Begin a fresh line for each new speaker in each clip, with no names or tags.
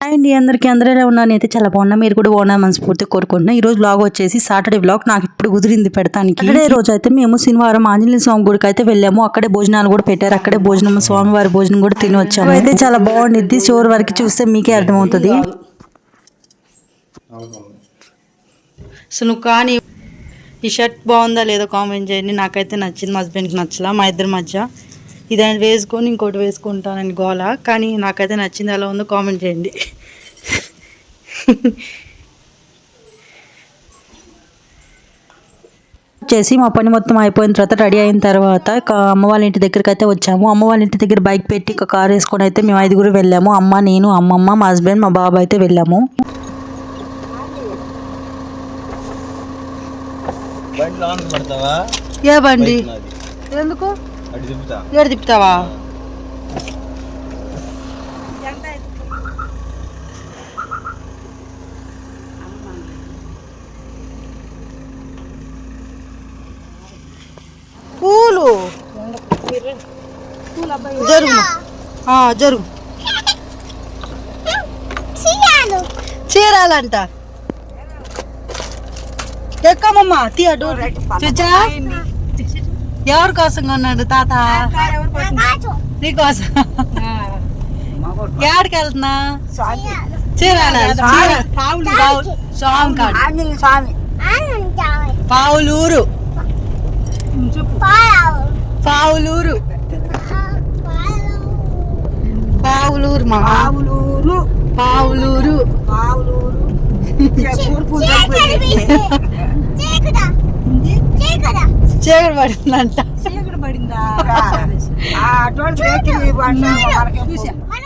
అండి అందరికీ. అందరూ ఎలా ఉన్నారు? అయితే చాలా బాగున్నా. మీరు కూడా బాగున్నా మనస్ఫూర్తి కోరుకుంటున్నా. ఈ రోజు బ్లాగ్ వచ్చేసి సాటర్డే బ్లాగ్ నాకు ఇప్పుడు కుదిరింది పెడతానికి. సాటర్డే రోజు అయితే మేము శనివారం ఆంజనేయ స్వామి గుడికి అయితే వెళ్ళాము. అక్కడే భోజనాలు కూడా పెట్టారు. అక్కడే భోజనం స్వామివారి భోజనం కూడా తిని వచ్చాము. అయితే చాలా బాగుండిద్ది. చివరి వరకు చూస్తే మీకే అర్థమవుతుంది. నువ్వు కానీ ఈ షర్ట్ బాగుందా లేదో కామెంట్ చేయండి. నాకైతే నచ్చింది. మా హస్బెండ్కి నచ్చలా. మా ఇద్దరి మధ్య. ఇదాన్ని వేసుకొని ఇంకోటి వేసుకుంటానని గోల. కానీ నాకైతే నచ్చింది ఎలా ఉందో కామెంట్ చేయండి. వచ్చేసి మా పని మొత్తం అయిపోయిన తర్వాత రెడీ అయిన తర్వాత అమ్మ వాళ్ళ ఇంటి దగ్గరికి అయితే వచ్చాము. అమ్మ వాళ్ళ ఇంటి దగ్గర బైక్ పెట్టి ఒక కార్ వేసుకొని అయితే మేము ఐదుగురు వెళ్ళాము. అమ్మ నేను అమ్మమ్మ మా హస్బెండ్ మా బాబు అయితే వెళ్ళాము. ఏ బండి? ఎందుకు? ఏడు తిప్పుతావా? పూలు. జరుగు. ఆ, జరుగు. చీరాలంట. ఎక్కమమ్మా తీయ డోర్ చూచా? ఎవరి కోసం కొన్నాడు తాత? నీకోసం. ఎక్కడికి వెళ్తున్నా? చీరాల. స్వామి కాడు. పావులూరు. పావులూరు. పావులూరు మా. పావులూరు. చీకటి పడిందంట.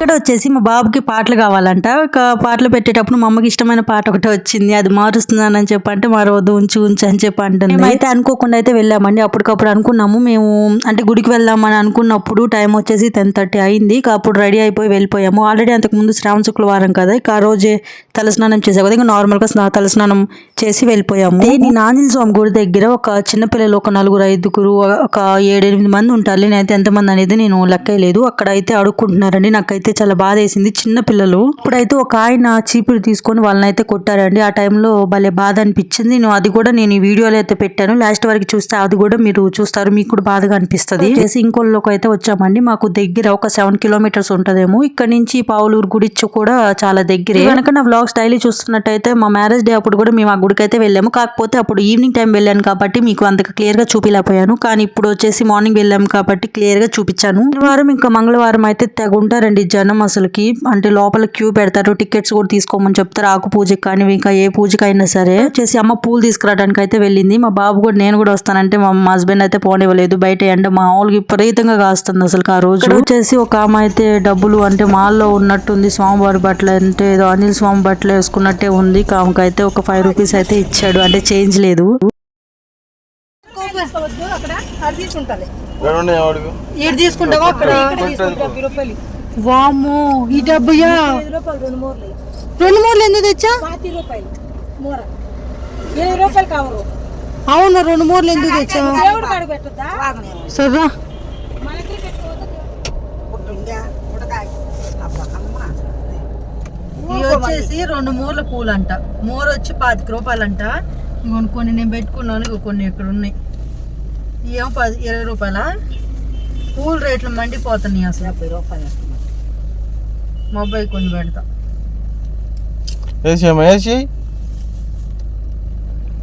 ఇక్కడ వచ్చేసి మా బాబుకి పాటలు కావాలంట. ఒక పాటలు పెట్టేటప్పుడు మా అమ్మకి ఇష్టమైన పాట ఒకటి వచ్చింది. అది మారుస్తున్నానని చెప్పంటే అంటే మరవద్దు ఉంచు ఉంచు అని చెప్పి అంటుంది అయితే అనుకోకుండా అయితే వెళ్ళామండి. అప్పటికప్పుడు అనుకున్నాము. మేము అంటే గుడికి వెళ్దామని అనుకున్నప్పుడు టైం వచ్చేసి టెన్ థర్టీ అయింది. ఇక అప్పుడు రెడీ అయిపోయి వెళ్ళిపోయాము. ఆల్రెడీ అంతకు ముందు శ్రావణ శుక్రవారం కదా. ఇక ఆ రోజే తలస్నానం చేసే కదా. ఇంకా నార్మల్గా తలస్నానం చేసి వెళ్ళిపోయాము. నేను ఆంజనేయ స్వామి గుడి దగ్గర ఒక చిన్న పిల్లలు ఒక నలుగురు ఐదుగురు ఒక ఏడెనిమిది మంది ఉంటారు. నేనైతే ఎంతమంది అనేది నేను లెక్కలేదు. అక్కడ అయితే అడుక్కుంటున్నారండి. నాకైతే చాలా బాధ వేసింది చిన్న పిల్లలు. ఇప్పుడైతే ఒక ఆయన చీపురు తీసుకొని వాళ్ళని అయితే కొట్టారండి. ఆ టైంలో భలే బాధ అనిపించింది నేను అది కూడా నేను ఈ వీడియోలో అయితే పెట్టాను. లాస్ట్ వరకు చూస్తే అది కూడా మీరు చూస్తారు. మీకు కూడా బాధగా అనిపిస్తుంది. చేసి ఇంకోళ్ళకి అయితే వచ్చామండి. మాకు దగ్గర ఒక సెవెన్ కిలోమీటర్స్ ఉంటదేమో. ఇక్కడ నుంచి పావులూరు గుడి కూడా చాలా దగ్గరే. కనుక నా వ్లాగ్ స్టైల్ చూస్తున్నట్టయితే మా మ్యారేజ్ డే అప్పుడు కూడా మేము ఆ గుడికి అయితే వెళ్ళాము. కాకపోతే అప్పుడు ఈవినింగ్ టైం వెళ్ళాను కాబట్టి మీకు అంతగా క్లియర్గా చూపిలేకపోయాను. కానీ ఇప్పుడు వచ్చేసి మార్నింగ్ వెళ్ళాము కాబట్టి క్లియర్గా చూపించాను. వారం ఇంకా మంగళవారం అయితే తెగ ఉంటారండి జనం అసలుకి అంటే లోపల క్యూ పెడతారు టికెట్స్ కూడా తీసుకోమని చెప్తారు ఆకు పూజకి కానీ ఇంకా ఏ పూజకైనా సరే. వచ్చేసి అమ్మ పూలు తీసుకురావడానికి అయితే వెళ్ళింది. మా బాబు కూడా నేను కూడా వస్తానంటే మా హస్బెండ్ అయితే పోనివ్వలేదు. బయట ఎండ మామూలుగా విపరీతంగా కాస్తుంది అసలు ఆ రోజు. వచ్చేసి ఒక ఆమె అయితే డబ్బులు అంటే మాల్లో ఉన్నట్టుంది స్వామివారి బట్టలు అంటే ఏదో అనిల్ స్వామి బట్టలు వేసుకున్నట్టే ఉంది. ఆమెకైతే ఒక ఫైవ్ రూపీస్ అయితే ఇచ్చాడు. అంటే చేంజ్ లేదు. తీసుకుంటావా అక్కడ? వామ్మో ఈ డబ్బుయా? రెండు మూరలు ఎందుకు తెచ్చా?
ఇరవై రూపాయలు కావరు.
అవును రెండు మూరలు ఎందుకు తెచ్చా?
దేవుడు కాడు పెట్టద్దా?
సర్రా ఇవి వచ్చేసి రెండు మూరల పూలు అంట మూర వచ్చి పాతిక రూపాయలంట. ఇగోని కొన్ని నేను పెట్టుకున్నాను ఇగో కొన్ని ఇక్కడ ఉన్నాయి. ఇవేమో పది ఇరవై రూపాయల? పూల రేట్లు మండిపోతున్నాయి అసలు. డెబ్బై రూపాయలు. మా అబ్బాయి కొన్ని పెడతా.
అమ్మా వేసి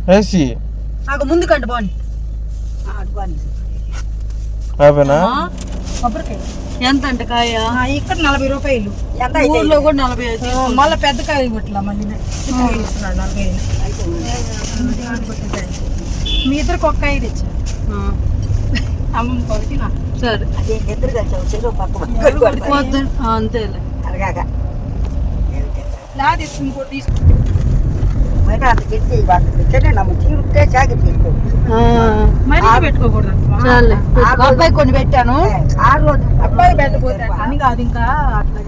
వేసి
నాకు ముందు కంటే బాగుంది
అయిపోయినా
కొబ్బరికాయ. ఎంత అంట కాయ?
ఇక్కడ నలభై రూపాయలు. ఎంత
ఊర్లో కూడా నలభై
మళ్ళీ పెద్ద కాయ ఇవ్వట్లా మళ్ళీ ఇస్తున్నాడు నలభై ఐదు. మీ ఇద్దరికి ఒక్క ఐదు ఇచ్చా అమ్మమ్మ కొరికి నా.
సరే. వద్దు ఆ,
నాది ఇంకోటి
ఆ, పెట్టుకో. అబ్బాయి కొన్ని పెట్టాను.
అబ్బాయి పెట్టబోతాడు అని కాదు ఇంకా. అట్లా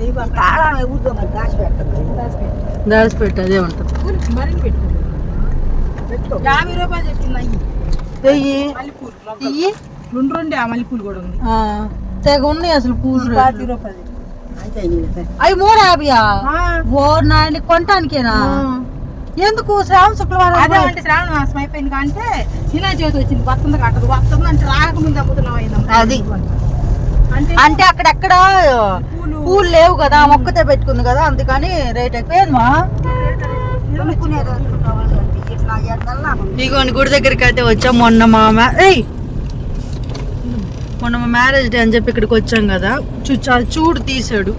దాచి పెట్టు. అదే ఉంటుంది.
మరీ యాభై రూపాయలు అయ్యి.
వెయ్యి
మల్లెపూలు
ఇయ్యి
రెండు రెండు ఆ మల్లెపూలు కూడా ఉంది.
ఆ, తెగ ఉన్నాయి అసలు పూలు.
రూపాయలు
అవి మూడు యాభైయా? ఓ నాయన కొనటానికేనా? ఎందుకు శ్రావణ శుక్రవారం
అదే అంటే శ్రావణ మాసం అయిపోయింది అంటే ఇలా చేతి వచ్చింది. వస్తుంది కట్టదు వస్తుంది అంటే రాకముందు అమ్ముతున్నాం అయిందమ్మ.
అది.
అంటే
అక్కడెక్కడ పూలు. లేవు కదా మొక్కతే పెట్టుకుంది కదా అందుకని రేట్ ఎక్కువేమా ఇగోండి గుడి దగ్గరికి అయితే వచ్చాం మొన్న మా మ్యా- ఏయ్ మొన్న మా మ్యారేజ్ డే అని చెప్పి ఇక్కడికి వచ్చాం కదా. చూ చాలా చూడు తీసాడు.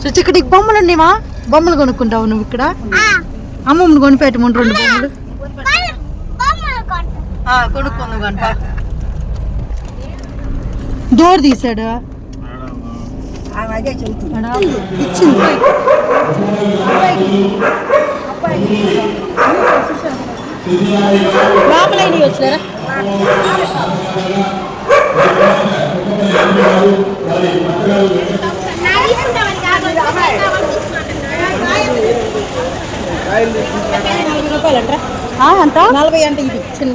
చూచి ఇక్కడ బొమ్మలు ఉండేమా బొమ్మలు కొనుక్కుంటావు నువ్వు ఇక్కడ? అమ్మమ్మని కొనిపెట్టమంటు రెండు బొమ్మలు. ఆ, కొనుక్కుందాం కనుక డోర్ తీసాడు? ఇచ్చింది. లోపల వచ్చారా అంత
నలభై అంటే ఇది చిన్న.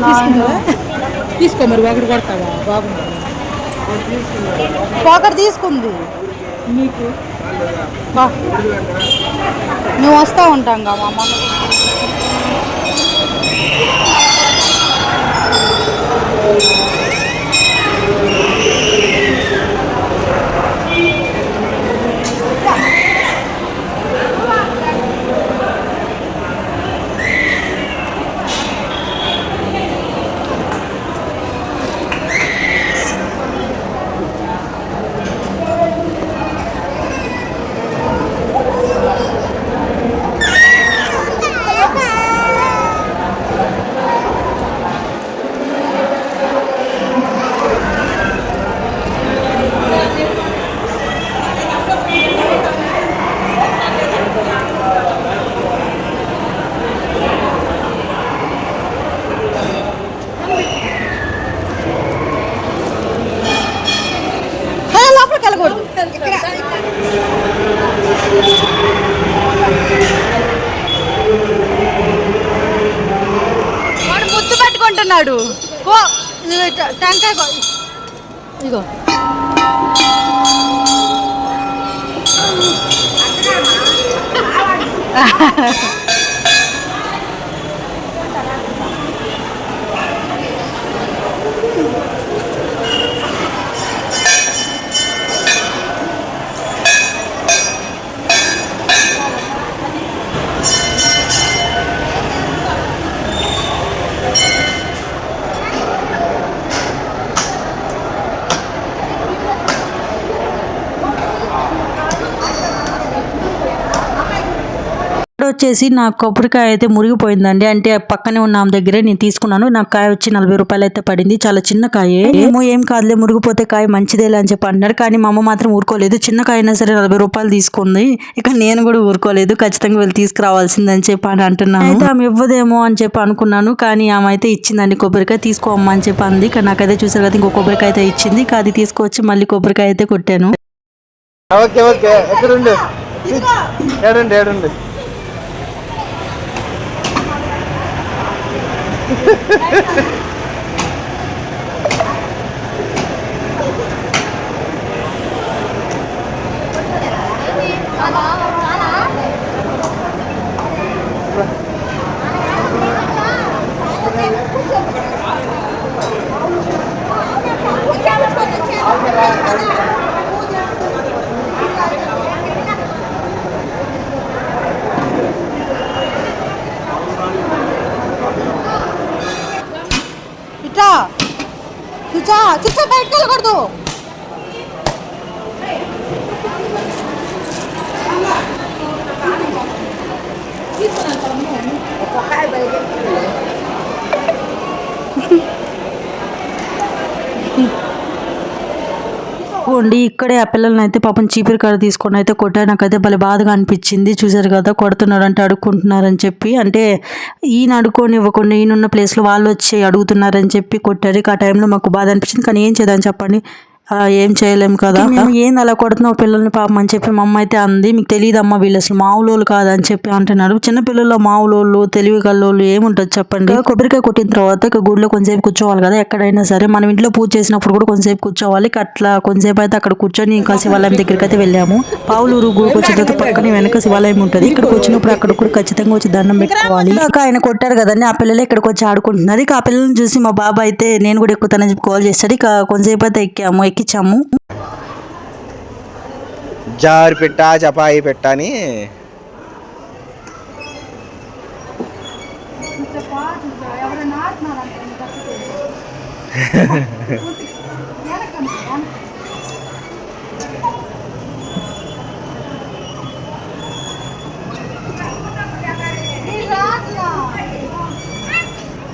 తీసుకుంటావా? తీసుకో మరి ఒకటి కొడతావా? బాగుంది
ఒకటి తీసుకుంది.
నీకు?
బా. నువ్వు వస్తా ఉంటాం కదా మా Thank you. వాడు ముద్దు పెట్టుకుంటున్నాడు. పో. ఇది ట- Ha ha ఇగో వచ్చేసి నా కొబ్బరికాయ అయితే మురిగిపోయిందండి. అంటే పక్కనే ఉన్న ఆమె దగ్గరే నేను తీసుకున్నాను. నాకు కాయ వచ్చి నలభై రూపాయలు అయితే పడింది. చాలా చిన్న కాయే. ఏమో ఏం కాదులే మురిగిపోతే కాయ మంచిదేలే అని చెప్పి అన్నాడు కానీ మా అమ్మ మాత్రం ఊరుకోలేదు. చిన్న కాయ అయినా సరే నలభై రూపాయలు తీసుకుంది. ఇక నేను కూడా ఊరుకోలేదు. ఖచ్చితంగా వెళ్ళి తీసుకురావాల్సిందని చెప్పి అని అంటున్నాను. అయితే ఆమె ఇవ్వదేమో అని చెప్పి అనుకున్నాను. కానీ ఆమె అయితే ఇచ్చిందండి కొబ్బరికాయ. తీసుకోమ్మా అని చెప్పి అంది. ఇక నాకైతే చూసారు కదా ఇంకో కొబ్బరికాయ అయితే ఇచ్చింది. ఇక అది తీసుకొచ్చి మళ్ళీ కొబ్బరికాయ అయితే కొట్టాను.
Okay okay. ఎక్కడుండు? ఏడుండు ఏడుండు.
哈哈哈哈！చుచ్చా బయటకు ఉండి ఇక్కడే ఆ పిల్లల్ని అయితే పాపం చీపురు కాడ తీసుకొని అయితే కొట్టారు నాకైతే భలే బాధగా అనిపించింది. చూసారు కదా కొడుతున్నారు అంటే అడుక్కుంటున్నారని చెప్పి. అంటే ఈయన అడుక్కొని ఇవ్వకుండా ఈయనున్న ప్లేస్లో వాళ్ళు వచ్చి అడుగుతున్నారని చెప్పి కొట్టారు. ఆ టైంలో మాకు బాధ అనిపించింది. కానీ ఏం చేద్దాం చెప్పండి? ఏం చేయలేం కదా. ఏంది అలా కొడుతున్నావు పిల్లల్ని పాపం అని చెప్పి మా అమ్మ అయితే అంది. మీకు తెలియదమ్మా వీళ్ళు అసలు మావులోళ్ళు కాదని చెప్పి అంటున్నారు చిన్న పిల్లల్లో మావులోళ్ళు తెలివి కల్లోళ్ళు ఏముంటుంది చెప్పండి? కొబ్బరికాయ కొట్టిన తర్వాత ఇక గుడిలో కొంచెంసేపు కూర్చోవాలి కదా ఎక్కడైనా సరే. మనం ఇంట్లో పూజ చేసినప్పుడు కూడా కొంచెంసేపు కూర్చోవాలి. అట్లా కొంచెంసేపు అయితే అక్కడ కూర్చొని ఇంకా శివాలయం దగ్గరికి అయితే వెళ్ళాము పావులూరు గుడికి వచ్చిన తర్వాత పక్కనే వెనక శివాలయం ఉంటుంది. ఇక్కడికి వచ్చినప్పుడు అక్కడ కూడా ఖచ్చితంగా వచ్చి దండం పెట్టుకోవాలి. ఇక ఆయన కొట్టారు కదండి. ఆ పిల్లలు ఇక్కడికి వచ్చి ఆడుకుంటున్నారు. ఇక ఆ పిల్లల్ని చూసి మా బాబా అయితే నేను కూడా ఎక్కుతానని చెప్పి కాల్ చేస్తాడు. ఇక కొంచెంసేపు అయితే ఎక్కాము. ఎక్కించాము
జారి పెట్ట చపాయి పెట్టా అని.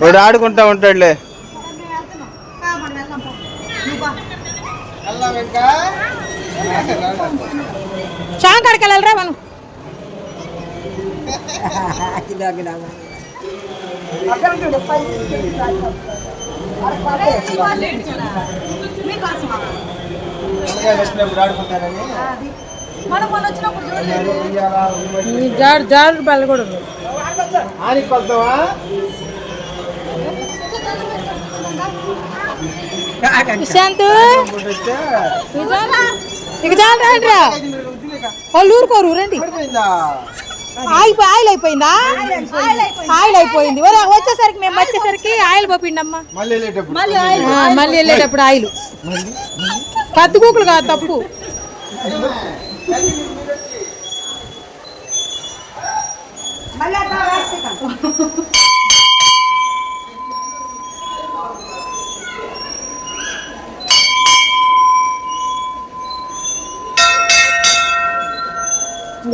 వాడు ఆడుకుంటా ఉంటాడులే.
చాంకాడికి వెళ్ళాలరా మనం మనం మొన్న వచ్చినప్పుడు చూడలేదు జాడు జాడు బల్ల కూడా ఉంది విశాంత్ ఇక చాలు రండిరా వాళ్ళు ఊరుకోరు రండి. ఆగిపోయి ఆయిల్ అయిపోయిందా? ఆయిల్ అయిపోయింది. వచ్చేసరికి మేము వచ్చేసరికి ఆయిల్ పోపిండమ్మా.
మళ్ళీ వెళ్ళేటప్పుడు.
ఆ, మళ్ళీ వెళ్ళేటప్పుడు. ఆయిల్. పత్తి కూకులు కాదు తప్పు.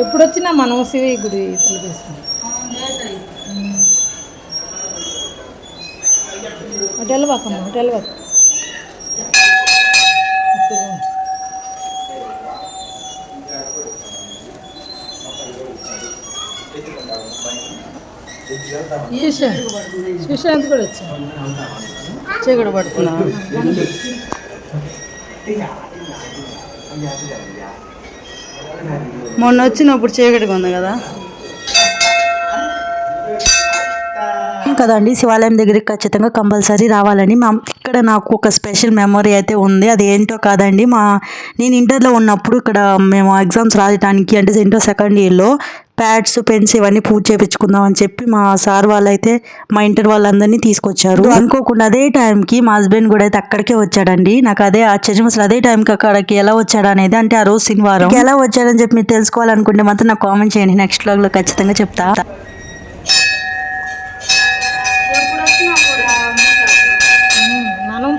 ఎప్పుడు వచ్చినా మనం శివ గుడి తీసుకుంటాం హోటల్ వాకమ్మ హోటల్ వాక్ సుశాంత్ కూడా వచ్చాడు. చీకటి పడుతున్నా.
మొన్న వచ్చినప్పుడు చీకటిగా ఉంది కదా. కదండి శివాలయం దగ్గరికి ఖచ్చితంగా కంపల్సరీ రావాలని మా ఇక్కడ నాకు ఒక స్పెషల్ మెమొరీ అయితే ఉంది. అది ఏంటో కాదండి. మా నేను ఇంటర్లో ఉన్నప్పుడు ఇక్కడ మేము ఎగ్జామ్స్ రాయడానికి అంటే ఇంటర్ సెకండ్ ఇయర్లో ప్యాడ్స్ పెన్స్ ఇవన్నీ పూజ చేయించుకుందాం అని చెప్పి మా సార్ వాళ్ళైతే మా ఇంటర్ వాళ్ళందరినీ తీసుకొచ్చారు. అనుకోకుండా అదే టైంకి మా హస్బెండ్ కూడా అయితే అక్కడికే వచ్చాడండి. నాకు అదే ఆశ్చర్యం. అసలు అదే టైంకి అక్కడికి ఎలా వచ్చాడు అనేది అంటే ఆ రోజు శనివారం. ఎలా వచ్చాడని చెప్పి మీరు తెలుసుకోవాలనుకుంటే మాత్రం నాకు కామెంట్ చేయండి. నెక్స్ట్లో ఖచ్చితంగా చెప్తా.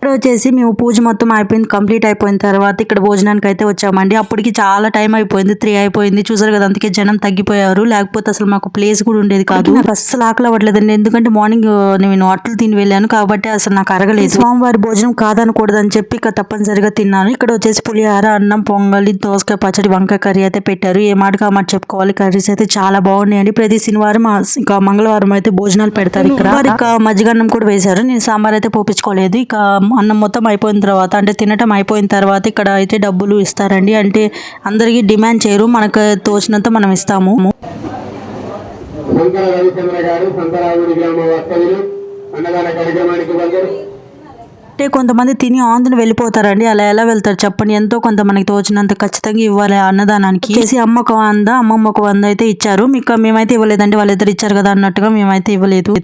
ఇక్కడ వచ్చేసి మేము పూజ మొత్తం అయిపోయింది కంప్లీట్ అయిపోయిన తర్వాత ఇక్కడ భోజనానికి అయితే వచ్చామండి. అప్పటికి చాలా టైం అయిపోయింది త్రీ అయిపోయింది. చూసారు కదా అందుకే జనం తగ్గిపోయారు. లేకపోతే అసలు మాకు ప్లేస్ కూడా ఉండేది కాదు. నాకు అస్సలు ఆకలి అవ్వట్లేదండి. ఎందుకంటే మార్నింగ్ నేను అట్లు తిని వెళ్ళాను కాబట్టి అసలు నాకు అరగలేదు. స్వామివారి భోజనం కాదనకూడదని చెప్పి ఇక తప్పనిసరిగా తిన్నాను. ఇక్కడ వచ్చేసి పులిహార అన్నం పొంగలి దోసకాయ పచ్చడి వంకాయ కర్రీ అయితే పెట్టారు. ఏ మాటగా మాట చెప్పుకోవాలి? కర్రీస్ అయితే చాలా బాగున్నాయండి. ప్రతి శనివారం ఇంకా మంగళవారం అయితే భోజనాలు పెడతారు ఇక్కడ. ఇక మజ్జిగన్నం కూడా వేశారు. నేను సాంబార్ అయితే పోపించుకోలేదు. ఇక అన్నం మొత్తం అయిపోయిన తర్వాత అంటే తినటం అయిపోయిన తర్వాత ఇక్కడ అయితే డబ్బులు ఇస్తారండి. అంటే అందరికీ డిమాండ్ చేయరు మనకు తోచినంత మనం ఇస్తాము.
శంకర రవిచంద్ర గారు సంతరాముడి గ్రామ వాస్తవ్యులు అన్నదాన కార్యక్రమానికి బయలుదేరు
అంటే కొంతమంది తిని ఆంధ్ర వెళ్ళిపోతారండి. అలా ఎలా వెళ్తారు చెప్పండి. ఎంతో కొంత మనకి తోచినంత ఖచ్చితంగా ఇవ్వాలి అన్నదానానికి. చేసి అమ్మ ఒక వంద అమ్మమ్మ ఒక వంద అయితే ఇచ్చారు. మీకు మేమైతే ఇవ్వలేదండి. వాళ్ళిద్దరు ఇచ్చారు కదా అన్నట్టుగా మేమైతే ఇవ్వలేదు.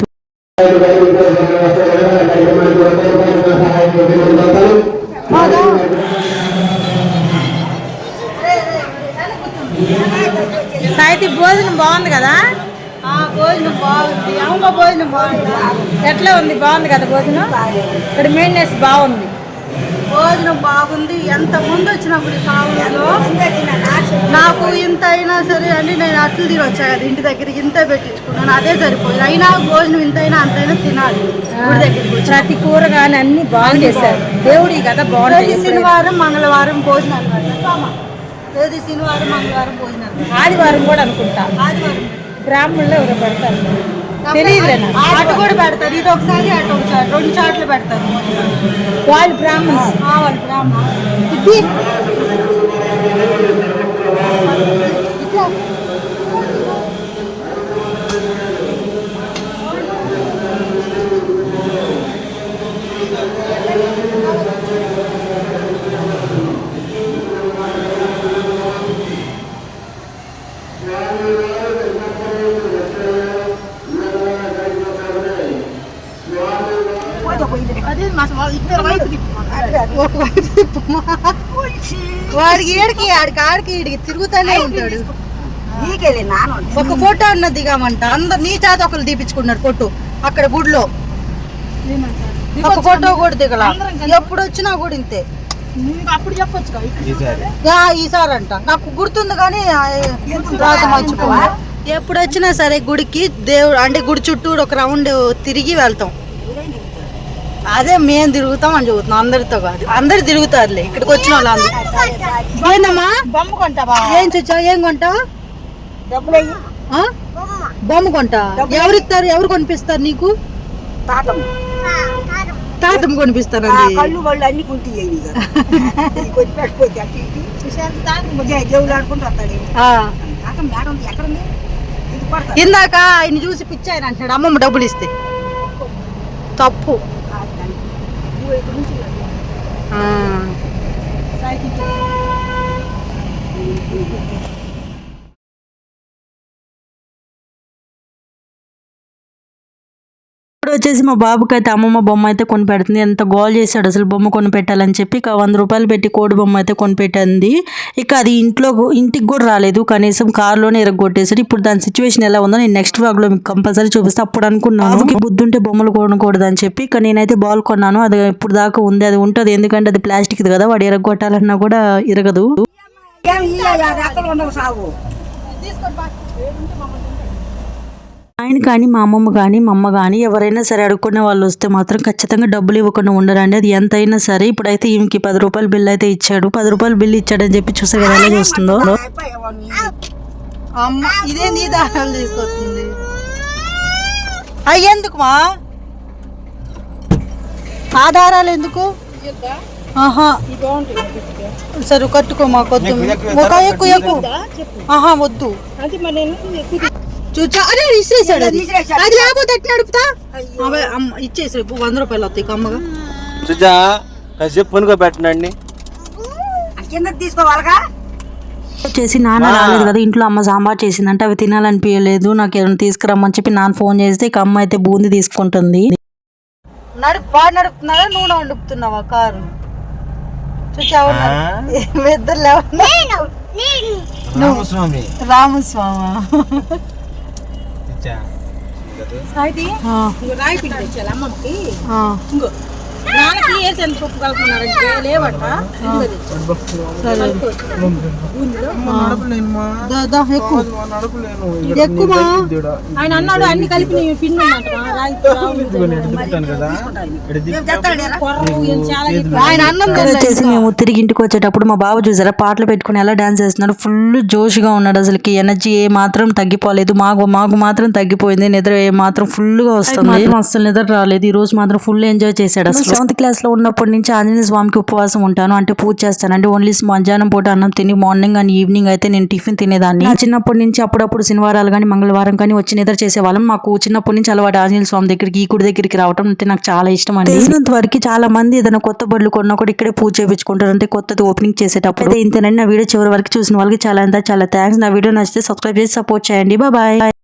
సాయితీ భోజనం బాగుంది కదా? భోజనం బాగుంది. అమ్మ భోజనం బాగుంది. ఎట్లా ఉంది? బాగుంది కదా భోజనం? ఇక్కడ మెయింటెనెన్స్ బాగుంది.
భోజనం బాగుంది. ఎంత ముందు వచ్చినప్పుడు ఈ కావులో నాకు ఇంత అయినా సరే అని నేను అట్లు తిని వచ్చా కదా ఇంటి దగ్గరికి. ఇంత పెట్టించుకున్నాను. అదే సరిపోయింది అయినా భోజనం ఇంతైనా అంతైనా తినాలి. గుడి దగ్గరికి
ప్రతి కూర కానీ అన్ని బాగా చేశారు. దేవుడి కదా
ప్రతి శనివారం మంగళవారం భోజనాలు ప్రతి శనివారం మంగళవారం భోజనాలు.
ఆదివారం కూడా అనుకుంటా.
ఆదివారం.
బ్రాహ్మణులు ఎవరో పెడతారు? తెలియదులే నాకు.
అటు కూడా పెడతారు. ఇటు ఒకసారి అటు ఒక చాట్ రెండు చాట్లు పెడతారు.
వాళ్ళు బ్రాహ్మణ్స్
వాళ్ళు బ్రాహ్మణ
ఇది
అదే మా వాళ్ళు ఇద్దరు వైపు తిప్పుకోండి. ఒక వైపు తిప్పమా వాడికి ఏడికి ఆడికి ఆడికి ఈడికి తిరుగుతానే ఉంటాడు. ఒక ఫోటో అన్న దిగామంట. అందరు నీ చేత ఒకరు తీపించుకున్నారు ఫోటో అక్కడ గుడిలో. ఒక ఫోటో కూడా దిగల. ఎప్పుడు వచ్చినా కూడా ఇంతే.
అప్పుడు చెప్పొచ్చు
యా, ఈసారి అంట. నాకు గుర్తుంది కానీ. ఎప్పుడు వచ్చినా సరే గుడికి దేవుడు అంటే గుడి చుట్టూ ఒక రౌండ్ తిరిగి వెళ్తాం. అదే మేము తిరుగుతాం అని చెబుతున్నాం అందరితో కాదు. అందరు తిరుగుతారులే. ఇక్కడికి వచ్చిన వాళ్ళు ఏందమ్మా
బొమ్మ కొంటావా?
ఏం చూచావు ఏం కొంటావు? ఆ? బొమ్మ. కొంటా? ఎవరు ఇస్తారు? ఎవరు కొనిపిస్తారు నీకు? తాతం కొనిపిస్తారు
కళ్ళు వాళ్ళు అన్ని
ఇందాక ఆయన చూసి పిచ్చి ఆయన అంటున్నాడు. అమ్మమ్మ డబ్బులు ఇస్తే. తప్పు. ఆ. ఇప్పుడు వచ్చేసి మా బాబుకి అయితే అమ్మమ్మ బొమ్మ అయితే కొని పెడుతుంది ఎంత గోల్ చేశాడు అసలు బొమ్మ కొని పెట్టాలని చెప్పి ఇక వంద రూపాయలు పెట్టి కోడి బొమ్మ అయితే కొని పెట్టింది ఇక అది ఇంట్లో ఇంటికి కూడా రాలేదు. కనీసం కారులోనే ఇరగొట్టేసాడు ఇప్పుడు దాని సిచ్యువేషన్ ఎలా ఉందో నేను నెక్స్ట్ వ్లాగ్లో మీకు కంపల్సరీ చూపిస్తే. అప్పుడు అనుకున్నాను. బాబుకి బుద్ధి ఉంటే బొమ్మలు కొనకూడదు అని చెప్పి ఇక నేనైతే బాల్ కొన్నాను. అది ఇప్పుడు దాకా ఉంది అది ఉంటుంది. ఎందుకంటే అది ప్లాస్టిక్ కదా వాడు ఇరగొట్టాలన్నా కూడా ఇరగదు ఆయన కానీ మా అమ్మమ్మ కానీ మా అమ్మ కానీ ఎవరైనా సరే అడుక్కునే వాళ్ళు వస్తే మాత్రం ఖచ్చితంగా డబ్బులు ఇవ్వకుండా ఉండరండి. అది ఎంత అయినా సరే. ఇప్పుడైతే ఈమెకి పది రూపాయల బిల్ అయితే ఇచ్చాడు. పది రూపాయల బిల్ ఇచ్చాడని చెప్పి చూసే కదా ఎలా చూస్తుందో. అమ్మ ఇదే నీ దారాలు తీసుకొస్తుంది. అయ్యేందుకు మా? ఆధారాలు ఎందుకు? సరే కట్టుకో మా కొద్దు ఒక ఎక్కువ ఎక్కువ. ఆహా వద్దు.
అంటే
చూచా. అరే ఇచ్చేసాడు అది. అది లేకపోతే ఎట్లా నడుపుతా? ఇచ్చేసి వంద రూపాయలు వస్తాయి కమ్మగా.
సుజా కాసేపు పనుకో పెట్టండి
తీసుకోవాలిగా
వచ్చేసి నాన్న రాలేదు కదా ఇంట్లో అమ్మ సాంబార్ చేసిందంటే అవి తినాలనిపించలేదు నాకు ఏమైనా తీసుకురమ్మని చెప్పి నాన్న ఫోన్ చేస్తే ఇక అమ్మ అయితే బూంది తీసుకుంటుంది. నడుపు బాగా నడుపుతున్నారా? నూనె వండుతున్నావా కారు? చూచావు
రామస్వామి.
రామస్వామి?
సాయిది రాయి పిండి తెచ్చాలి అమ్మకి ఇంకో సెంత పప్పు కలుపుకున్నారంటే లేవట.
ఎక్కువ.
ఆయన అన్నాడు అన్ని కలిపి నీ పిండి ఉన్నట్టుగా, రాయి కొర్రలు ఇవి చాలా ఎక్కువ.
ఆయన అన్నం వచ్చేసి మేము తిరిగి ఇంటికి వచ్చేటప్పుడు మా బాబు చూసారా? పాటలు పెట్టుకుని ఎలా డాన్స్ చేస్తున్నాడు? ఫుల్ జోష్గా ఉన్నాడు అసలుకి. ఎనర్జీ ఏ మాత్రం తగ్గిపోలేదు. మాకు మాకు మాత్రం తగ్గిపోయింది. నిద్ర ఏ మాత్రం ఫుల్గా వస్తుంది. మాత్రం అసలు నిద్ర రాలేదు. ఈ రోజు మాత్రం ఫుల్ ఎంజాయ్ చేశాడు అసలు. సెవెంత్ క్లాస్లో ఉన్నప్పటి నుంచి ఆంజనేయ స్వామికి ఉపవాసం ఉంటాను. అంటే పూజ చేస్తాను. అంటే ఓన్లీ మధ్యాహ్నం పూట అన్నం తిని మార్నింగ్ అండ్ ఈవినింగ్ అయితే నేను టిఫిన్ తినేదాన్ని. చిన్నప్పటి నుంచి అప్పుడప్పుడు శనివారాలు కానీ మంగళవారం కానీ వచ్చి నిద్ర చేసేవాళ్ళం. మాకు చిన్నప్పటి నుంచి అలవాటు ఆంజనేయ స్వామి దగ్గరికి ఈ గుడి దగ్గరికి రావడం అంటే నాకు చాలా ఇష్టం అండి. తెలిసినంత వరకు చాలా మంది ఏదైనా కొత్త బడులు కొన్నా కూడా ఇక్కడే పూజ చేయించుకుంటారు అంటే కొత్తది ఓపెనింగ్ చేసేటప్పుడు. అయితే ఇంతేనండి. నా వీడియో చివరి వరకు చూసిన వాళ్ళకి చాలా అంతా చాలా థ్యాంక్స్ నా వీడియో నచ్చితే సబ్స్క్రైబ్ చేసి సపోర్ట్ చేయండి. బాయ్